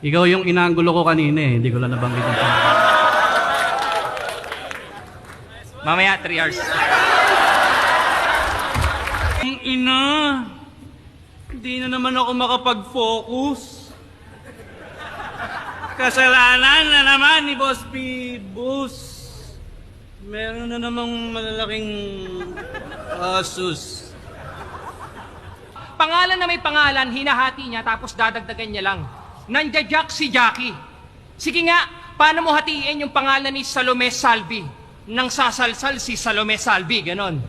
Ikaw yung inanggulo ko kanina eh. Hindi ko lang nabanggit yung pangalan. Mamaya, 3 hours. Ang ina! Hindi na naman ako makapag-focus. Kasalanan na naman ni Boss Pibus. Meron na namang malalaking asus. Pangalan na may pangalan, hinahati niya tapos dadagdagan niya lang. Nandiya si Jackie. Sige nga, paano mo hatiin yung pangalan ni Salome Salvi? Nang sasalsal si Salome Salvi, ganon.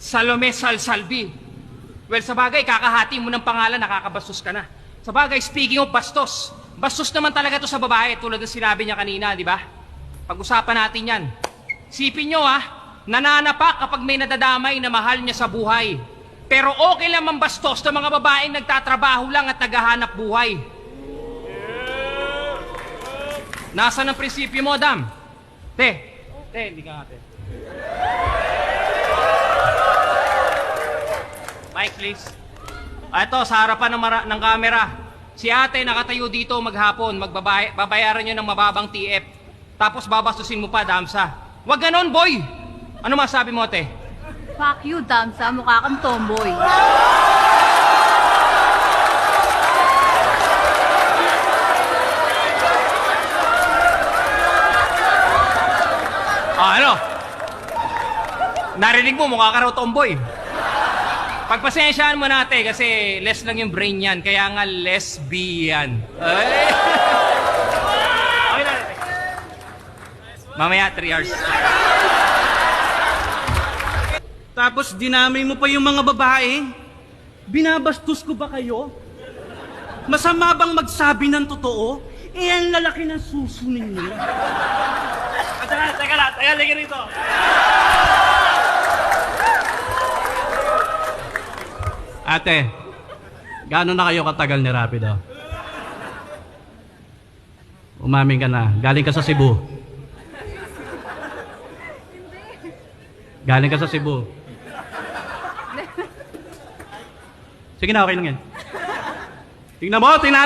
Salome Salsalvi. Well, sa bagay, kakahati mo ng pangalan, nakakabastos ka na. Sa bagay, speaking of bastos, bastos naman talaga to sa babae, tulad ng sinabi niya kanina, di ba? Pag-usapan natin yan. Sipin nyo ah, nananapak kapag may nadadamay na mahal niya sa buhay. Pero okay lang mambastos ng mga babaeng nagtatrabaho lang at naghahanap buhay. Nasaan ang prinsipyo mo, Dam? Te, te, hindi ka nga, te. Mike, please. Ah, ito, sa harapan ng, mara- ng camera. Si ate nakatayo dito maghapon, magbabay- babayaran niyo ng mababang TF. Tapos babastusin mo pa, Damsa. Huwag ganon, boy! Ano masabi mo, ate? Fuck you, Damsa. Mukha kang tomboy. Ah, ano? Narinig mo, mukha ka raw tomboy. Pagpasensyaan mo natin kasi less lang yung brain yan, kaya nga lesbian. Ay! okay. Mamaya, 3 hours. Tapos dinamay mo pa yung mga babae. Binabastos ko ba kayo? Masama bang magsabi ng totoo? Eh, ang lalaki ng suso ninyo. Teka lang, teka lang, teka lang rito. Ate, gaano na kayo katagal ni Rapido? Umamin ka na. Galing ka sa Cebu. Galing ka sa Cebu. Sige na, okay lang yan. Tingnan mo, tinata